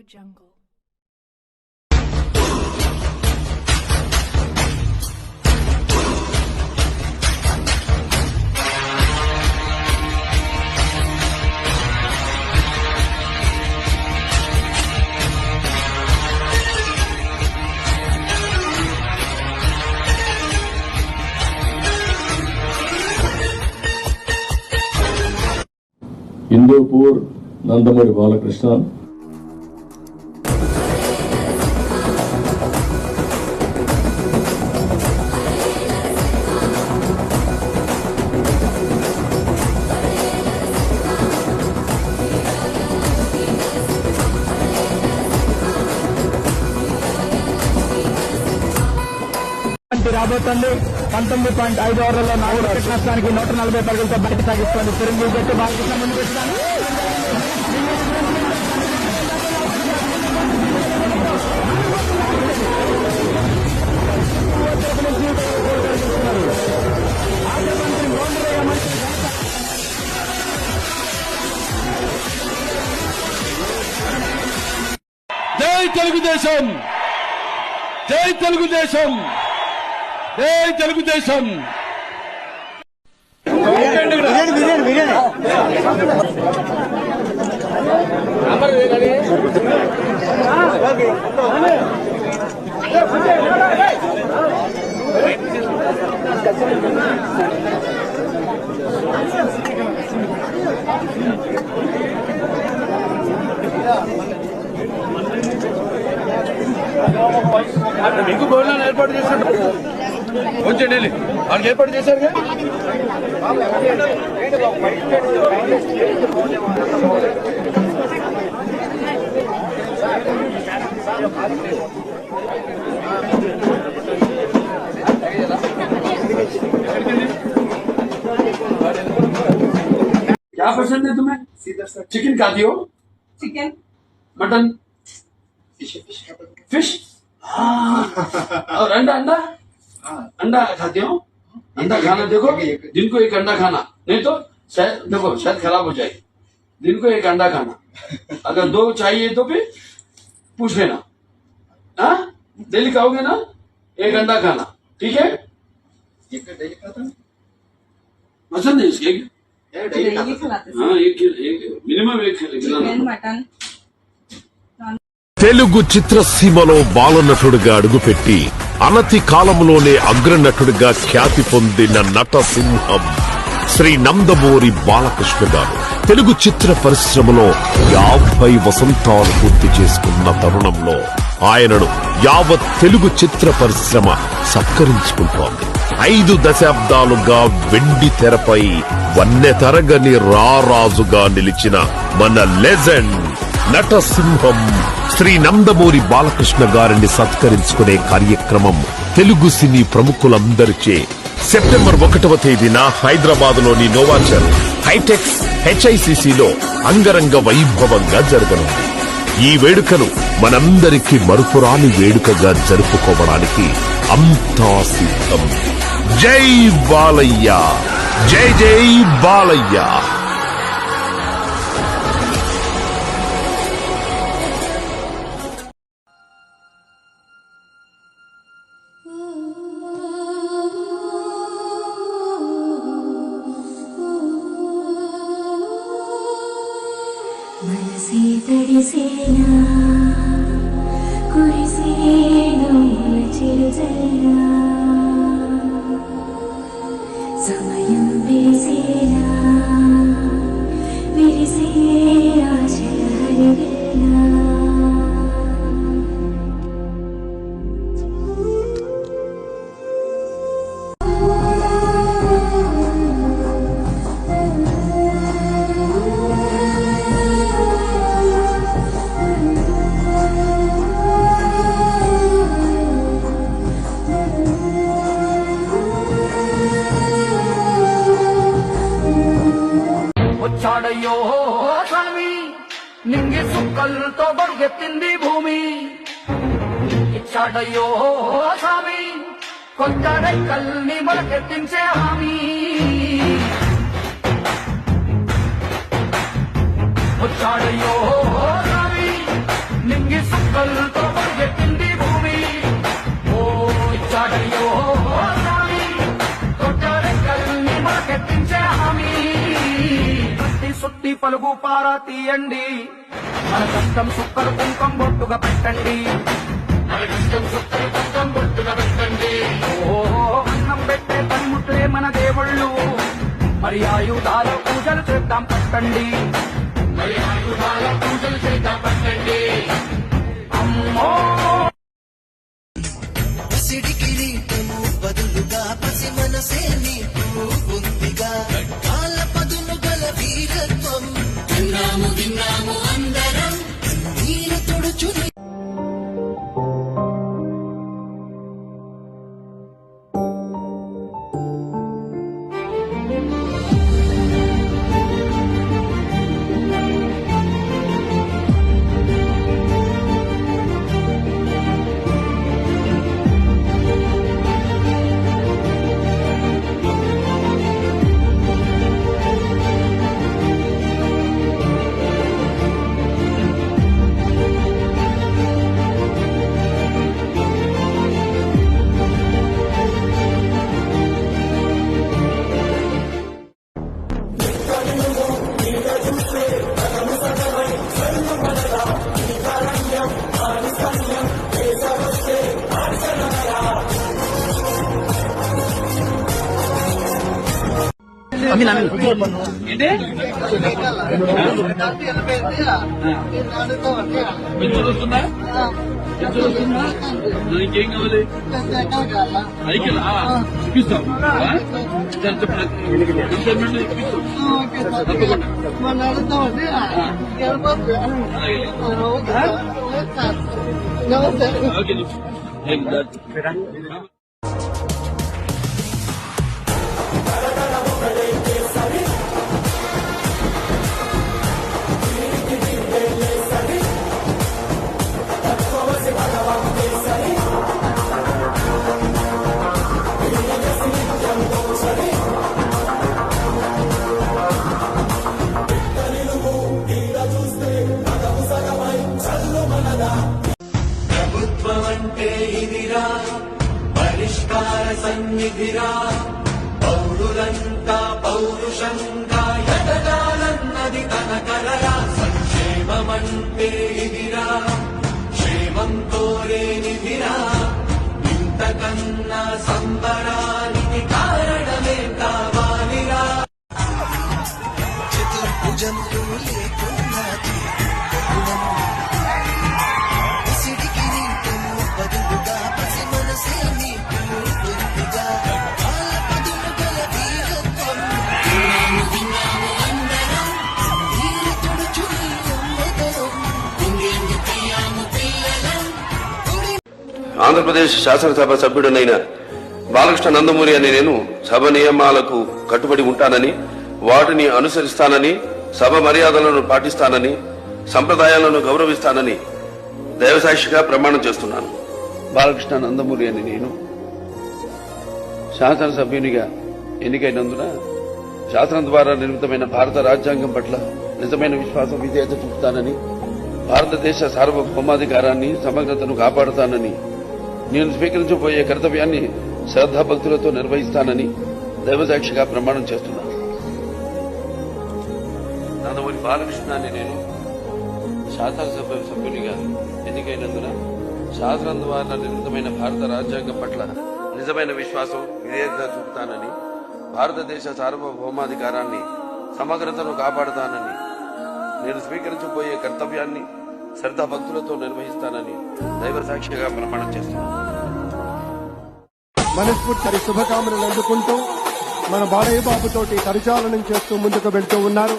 Audio Jungle. Hindupur Nandamuri Balakrishna బంతి రాబోతోంది పంతొమ్మిది పాయింట్ ఐదు ఓవర్లలో నాలుగు వికెట్ నష్టానికి నూట నలభై పరుగులతో బయట సాగిస్తోంది. చిరంజీవి జట్టు బాలకృష్ణ ముందు పెట్టుతాను జై తెలుగుదేశం! జై తెలుగుదేశం! జై తెలుగుదేశం మీకు గోల్డ్ ఏర్పాటు చేశారు కొంచెం వెళ్ళి వాళ్ళకి ఏర్పాటు చేశారు क्या पसंद है तुम्हें चिकन खाती हो चिकन मटन फिश और अंडा अंडा अंडा खाते हो अंडा खाना देखो दिन को एक अंडा खाना नहीं तो शायद देखो शायद खराब हो जाए दिन को एक अंडा खाना अगर दो चाहिए तो फिर पूछ लेना हाँ डेली खाओगे ना एक अंडा खाना ठीक है पसंद है इसके डेली खिलाते हाँ एक एक मिनिमम एक चिकन खिलाना मटन తెలుగు చిత్రసీమలో బాలనటుడిగా అడుగుపెట్టి అనతి కాలంలోనే అగ్రనటుడిగా ఖ్యాతి పొందిన నట సింహం శ్రీ నందమూరి బాలకృష్ణ గారు. తెలుగు చిత్ర పరిశ్రమలో యాభై వసంతాలు పూర్తి చేసుకున్న తరుణంలో ఆయనను యావత్ తెలుగు చిత్ర పరిశ్రమ సత్కరించుకుంటోంది. ఐదు దశాబ్దాలుగా వెండి తెరపై వన్నె తరగని రారాజుగా నిలిచిన మన లెజెండ్ నటసింహం శ్రీ నందమూరి బాలకృష్ణ గారిని సత్కరించుకునే కార్యక్రమం తెలుగు సినీ ప్రముఖులందరిచే సెప్టెంబర్ ఒకటవ తేదీన హైదరాబాద్లోని నోవాచర్ హైటెక్స్ హెచ్ఐసిసిలో అంగరంగ వైభవంగా జరగనుంది. ఈ వేడుకను మనందరికీ మరుపురాని వేడుకగా జరుపుకోవడానికి అంతా సిద్ధం. జై బాలయ్య! జై జై బాలయ్య! amazing. ಅಯ್ಯೋ ಸ್ವಾಮಿ ನಿಂಗೆ ಸುಕ್ಕಲ್ತೋ ಬಗೆ ತಿಂದಿ ಭೂಮಿ. ಕಿಚ್ಚಾಡಯ್ಯೋ ಸ್ವಾಮಿ ಕೊಟ್ಟರೆ ಕಲ್ಲಿ ಬಳಕೆ ತಿಂಚೆ ಹಾಮಿ. ಮುಚ್ಚಾಡಯ್ಯೋ ಸ್ವಾಮಿ ನಿಂಗೆ ಸುಕ್ಕಲ್ತೋ పలుగు పారా తీయండి. మన కష్టం సుక్కలు కుంకం బొట్టుగా పెట్టండి. మన కష్టం సుక్కలు కుంకం బొట్టుగా పెట్టండి. ఓహో అన్నం పెట్టే పనిముట్లే మన దేవుళ్ళు. మరి ఆయుధాల పూజలు చేద్దాం పట్టండి. మరి ఆయుధాల పూజలు చేద్దాం పట్టండి. అమ్మో! పసిడి నీటము బదులుగా పసి మనసే నీటి. amo de. పెన్షన్ వస్తుందా? పెన్షన్ వస్తుందా? ఇంకేం కావాలి? తప్పకుండా. ఓకే. సన్నిధిరా పౌరులంతా పౌరుషంగా ఎదగాలన్నది తన కలరా సంక్షేమమంటే ఇదిరా. క్షేమం కోరే నిధిరా ఇంతకన్నా సంబరానికి కారణమే కావాలిరా. చతుర్భుజములు లేకున్నా ఆంధ్రప్రదేశ్ శాసనసభ సభ్యుడనైన బాలకృష్ణ నందమూరి అని నేను సభ నియమాలకు కట్టుబడి ఉంటానని వాటిని అనుసరిస్తానని సభ మర్యాదలను పాటిస్తానని సంప్రదాయాలను గౌరవిస్తానని దైవసాక్షిగా ప్రమాణం చేస్తున్నాను. బాలకృష్ణ నందమూరి అని నేను శాసనసభ్యునిగా ఎన్నికైనందున శాసనం ద్వారా నిర్మితమైన భారత రాజ్యాంగం పట్ల నిజమైన విశ్వాసం విధేయత చూపుతానని భారతదేశ సార్వభౌమాధికారాన్ని సమగ్రతను కాపాడుతానని నేను స్వీకరించబోయే కర్తవ్యాన్ని శ్రద్ధాభక్తులతో నిర్వహిస్తానని దైవసాక్షిగా ప్రమాణం చేస్తున్నాను నందమూరి బాలకృష్ణాన్ని నేను శాసనసభ సభ్యునిగా ఎన్నికైనందున శాసనం ద్వారా నిర్మితమైన భారత రాజ్యాంగం పట్ల నిజమైన విశ్వాసం విధేయత చూపుతానని భారతదేశ సార్వభౌమాధికారాన్ని సమగ్రతను కాపాడుతానని నేను స్వీకరించబోయే కర్తవ్యాన్ని శ్రద్ధాభక్తులతో నిర్వహిస్తానని దైవ సాక్షిగా ప్రమాణం చేస్తున్నాను మనస్ఫూర్తి శుభకామనలు అందుకుంటూ మన బాలయ్య బాబుతోటి కరచాలనం చేస్తూ ముందుకు వెళ్తూ ఉన్నారు.